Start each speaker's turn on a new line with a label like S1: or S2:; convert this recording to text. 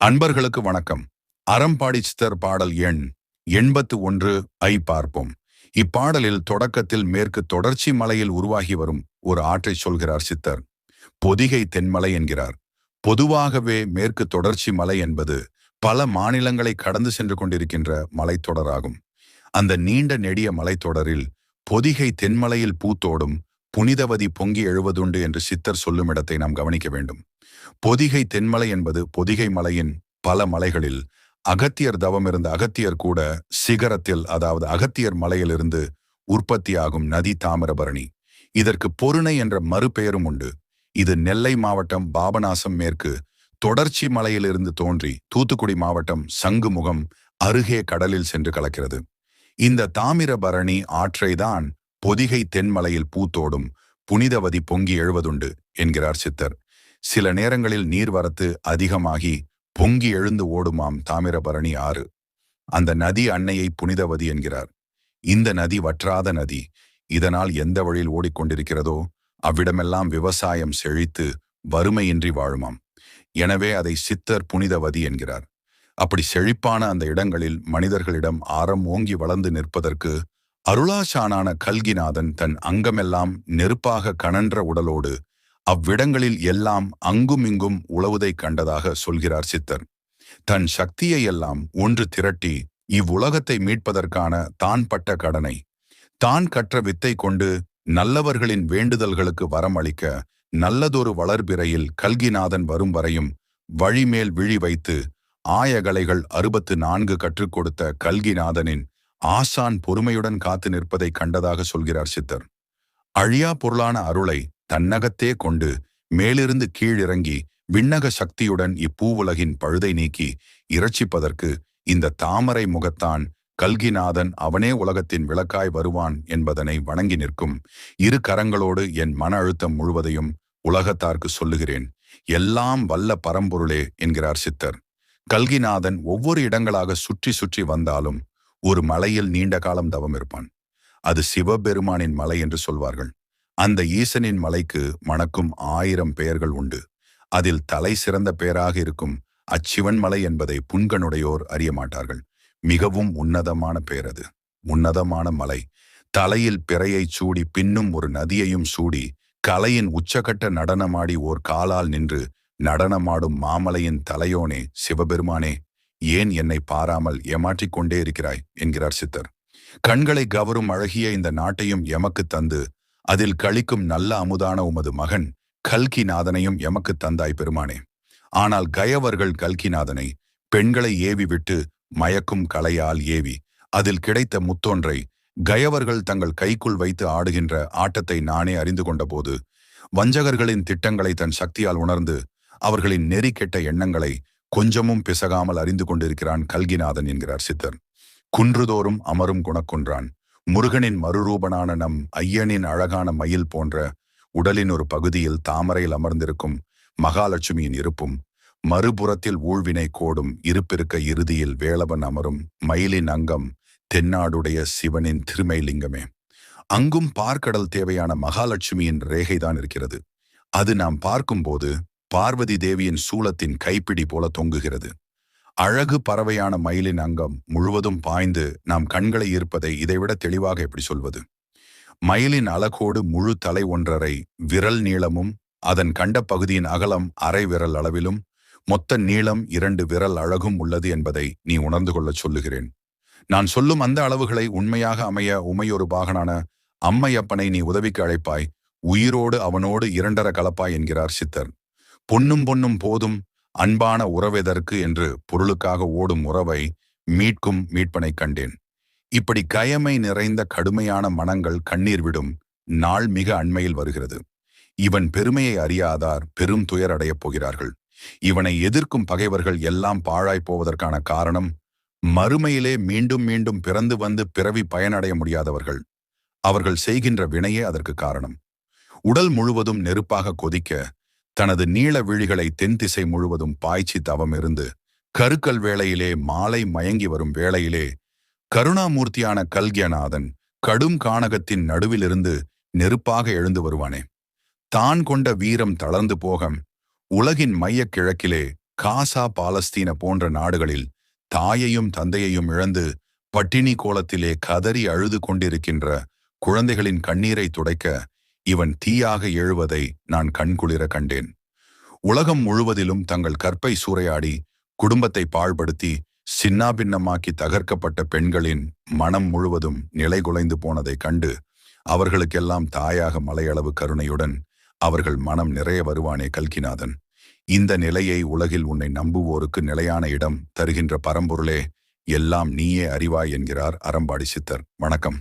S1: அன்பர்களுக்கு வணக்கம். அறம்பாடி சித்தர் பாடல் எண் எண்பத்து ஒன்று ஐ பார்ப்போம். இப்பாடலில் தொடக்கத்தில் மேற்கு தொடர்ச்சி மலையில் உருவாகி வரும் ஒரு ஆற்றை சொல்கிறார் சித்தர். பொதிகை தென்மலை என்கிறார். பொதுவாகவே மேற்கு தொடர்ச்சி மலை என்பது பல மாநிலங்களை கடந்து சென்று கொண்டிருக்கின்ற மலைத்தொடராகும். அந்த நீண்ட நெடிய மலைத்தொடரில் பொதிகை தென்மலையில் பூத்தோடும் புனிதவதி பொங்கி எழுவதுண்டு என்று சித்தர் சொல்லும் இடத்தை நாம் கவனிக்க வேண்டும். பொதிகை தென்மலை என்பது பொதிகை மலையின் பல மலைகளில் அகத்தியர் தவம் இருந்த அகத்தியர் கூட சிகரத்தில் அதாவது அகத்தியர் மலையிலிருந்து உற்பத்தியாகும் நதி தாமிரபரணி. இதற்கு பொருணை என்ற மறுபெயரும் உண்டு. இது நெல்லை மாவட்டம் பாபநாசம் மேற்கு தொடர்ச்சி மலையிலிருந்து தோன்றி தூத்துக்குடி மாவட்டம் சங்குமுகம் அருகே கடலில் சென்று கலக்கிறது. இந்த தாமிரபரணி ஆற்றைதான் பொதிகை தென்மலையில் பூத்தோடும் புனிதவதி பொங்கி எழுவதுண்டு என்கிறார் சித்தர். சில நேரங்களில் நீர்வரத்து அதிகமாகி பொங்கி எழுந்து ஓடுமாம் தாமிரபரணி ஆறு. அந்த நதி அன்னையை புனிதவதி என்கிறார். இந்த நதி வற்றாத நதி. இதனால் எந்த வழியில் ஓடிக்கொண்டிருக்கிறதோ அவ்விடமெல்லாம் விவசாயம் செழித்து வறுமையின்றி வாழுமாம். எனவே அதை சித்தர் புனிதவதி என்கிறார். அப்படி செழிப்பான அந்த இடங்களில் மனிதர்களிடம் ஆரம் ஓங்கி வளர்ந்து நிற்பதற்கு அருளாசானான கல்கிநாதன் தன் அங்கமெல்லாம் நெருப்பாக கனன்ற உடலோடு அவ்விடங்களில் எல்லாம் அங்குமிங்கும் உழவுதை கண்டதாக சொல்கிறார் சித்தர். தன் சக்தியை எல்லாம் ஒன்று திரட்டி இவ்வுலகத்தை மீட்பதற்கான தான் பட்ட கடனை தான் கற்ற வித்தை கொண்டு நல்லவர்களின் வேண்டுதல்களுக்கு வரமளிக்க நல்லதொரு வளர்பிறையில் கல்கிநாதன் வரும் வரையும் வழிமேல் விழி வைத்து ஆயகலைகள் அறுபத்து நான்கு கற்றுக் கொடுத்த கல்கிநாதனின் ஆசான் பொறுமையுடன் காத்து நிற்பதை கண்டதாக சொல்கிறார் சித்தர். அழியா பொருளான அருளை தன்னகத்தே கொண்டு மேலிருந்து கீழிறங்கி விண்ணக சக்தியுடன் இப்பூவுலகின் பழுதை நீக்கி இரட்சிப்பதற்கு இந்த தாமரை முகத்தான் கல்கிநாதன் அவனே உலகத்தின் விளக்காய் வருவான் என்பதனை வணங்கி நிற்கும். இரு கரங்களோடு என் மன அழுத்தம் முழுவதையும் உலகத்தார்க்கு சொல்லுகிறேன். எல்லாம் வல்ல பரம்பொருளே என்கிறார் சித்தர். கல்கிநாதன் ஒவ்வொரு இடங்களாக சுற்றி சுற்றி வந்தாலும் ஒரு மலையில் நீண்ட காலம் தவம் இருப்பான் அது சிவபெருமானின் மலை என்று சொல்வார்கள். அந்த ஈசனின் மலைக்கு மணக்கும் ஆயிரம் பெயர்கள் உண்டு. அதில் தலை சிறந்த பெயராக இருக்கும் அச்சிவன் மலை என்பதை புன்கனுடையோர் அறிய மாட்டார்கள். மிகவும் உன்னதமான பெயர் அது. உன்னதமான மலை. தலையில் பிறையை சூடி பின்னும் ஒரு நதியையும் சூடி கலையின் உச்சகட்ட நடனமாடி ஓர் காலால் நின்று நடனமாடும் மாமலையின் தலையோனே சிவபெருமானே ஏன் என்னை பாராமல் ஏமாற்றிக் கொண்டே இருக்கிறாய்? என்கிறார் சித்தர். கண்களை கவரும் அழகிய இந்த நாட்டையும் எமக்கு தந்து அதில் கழிக்கும் நல்ல அமுதான உமது மகன் கல்கிநாதனையும் எமக்கு தந்தாய் பெருமானே. ஆனால் கயவர்கள் கல்கிநாதனை பெண்களை ஏவி விட்டு மயக்கும் கலையால் ஏவி அதில் கிடைத்த முத்தொன்றை கயவர்கள் தங்கள் கைக்குள் வைத்து ஆடுகின்ற ஆட்டத்தை நானே அறிந்து கொண்டபோது வஞ்சகர்களின் திட்டங்களை தன் சக்தியால் உணர்ந்து அவர்களின் நெறி கெட்ட எண்ணங்களை கொஞ்சமும் பிசகாமல் அறிந்து கொண்டிருக்கிறான் கல்கிநாதன் என்கிறார் சித்தர். குன்றுதோறும் அமரும் குணக்குன்றான். முருகனின் மறுரூபனான நம் ஐயனின் அழகான மயில் போன்ற உடலின் ஒரு பகுதியில் தாமரையில் அமர்ந்திருக்கும் மகாலட்சுமியின் இருப்பும் மறுபுறத்தில் ஊழ்வினை கோடும் இருப்பிருக்க இறுதியில் வேளவன் அமரும் மயிலின் அங்கம் தென்னாடுடைய சிவனின் திருமைலிங்கமே. அங்கும் பார்க்கடல் தேவையான மகாலட்சுமியின் ரேகைதான் இருக்கிறது. அது நாம் பார்க்கும்போது பார்வதி தேவியின் சூலத்தின் கைப்பிடி போல தொங்குகிறது. அழகு பறவையான மயிலின் அங்கம் முழுவதும் பாய்ந்து நாம் கண்களை ஈர்ப்பதை இதைவிட தெளிவாக எப்படி சொல்வது? மயிலின் அழகோடு முழு தலை ஒன்றரை விரல் நீளமும் அதன் கண்ட பகுதியின் அகலம் அரை விரல் அளவிலும் மொத்த நீளம் இரண்டு விரல் அழகும் உள்ளது என்பதை நீ உணர்ந்து கொள்ளச் சொல்லுகிறேன். நான் சொல்லும் அந்த அளவுகளை உண்மையாக அமைய உமையொரு பாகனான அம்மையப்பனை நீ உதவிக்கு அழைப்பாய் உயிரோடு அவனோடு இரண்டர கலப்பாய் என்கிறார் சித்தர். பொன்னும் பொன்னும் போதும் அன்பான உறவெதற்கு என்று பொருளுக்காக ஓடும் உறவை மீட்கும் மீட்பனை கண்டேன். இப்படி கயமை நிறைந்த கடுமையான மனங்கள் கண்ணீர் விடும் நாள் மிக அண்மையில் வருகிறது. இவன் பெருமையை அறியாதார் பெரும் துயர் அடையப் போகிறார்கள். இவனை எதிர்க்கும் பகைவர்கள் எல்லாம் பாழாய் போவதற்கான காரணம் மறுமையிலே மீண்டும் மீண்டும் பிறந்து வந்து பிறவி பயனடைய முடியாதவர்கள். அவர்கள் செய்கின்ற வினையே அதற்கு காரணம். உடல் முழுவதும் நெருப்பாக கொதிக்க தனது நீள விழிகளை தென் திசை முழுவதும் பாய்ச்சி தவம் இருந்து கருக்கல் வேளையிலே மாலை மயங்கி வரும் வேளையிலே கருணாமூர்த்தியான கல்கியநாதன் கடும் காணகத்தின் நடுவிலிருந்து நெருப்பாக எழுந்து வருவானே. தான் கொண்ட வீரம் தளர்ந்து போக உலகின் மைய கிழக்கிலே காசா பாலஸ்தீன போன்ற நாடுகளில் தாயையும் தந்தையையும் இழந்து பட்டினி கோலத்திலே கதறி அழுது கொண்டிருக்கின்ற குழந்தைகளின் கண்ணீரை துடைக்க இவன் தீயாக எழுவதை நான் கண்குளிர கண்டேன். உலகம் முழுவதிலும் தங்கள் கற்பை சூறையாடி குடும்பத்தை பாழ்படுத்தி சின்னாபின்னமாக்கி தகர்க்கப்பட்ட பெண்களின் மனம் முழுவதும் நிலைகுலைந்து போனதைக் கண்டு அவர்களுக்கெல்லாம் தாயாக மலையளவு கருணையுடன் அவர்கள் மனம் நிறைய வருவானே கல்கிநாதன். இந்த நிலையை உலகில் உன்னை நம்புவோருக்கு நிலையான இடம் தருகின்ற பரம்பொருளே எல்லாம் நீயே அறிவாய் என்கிறார் அறம்பாடி சித்தர். வணக்கம்.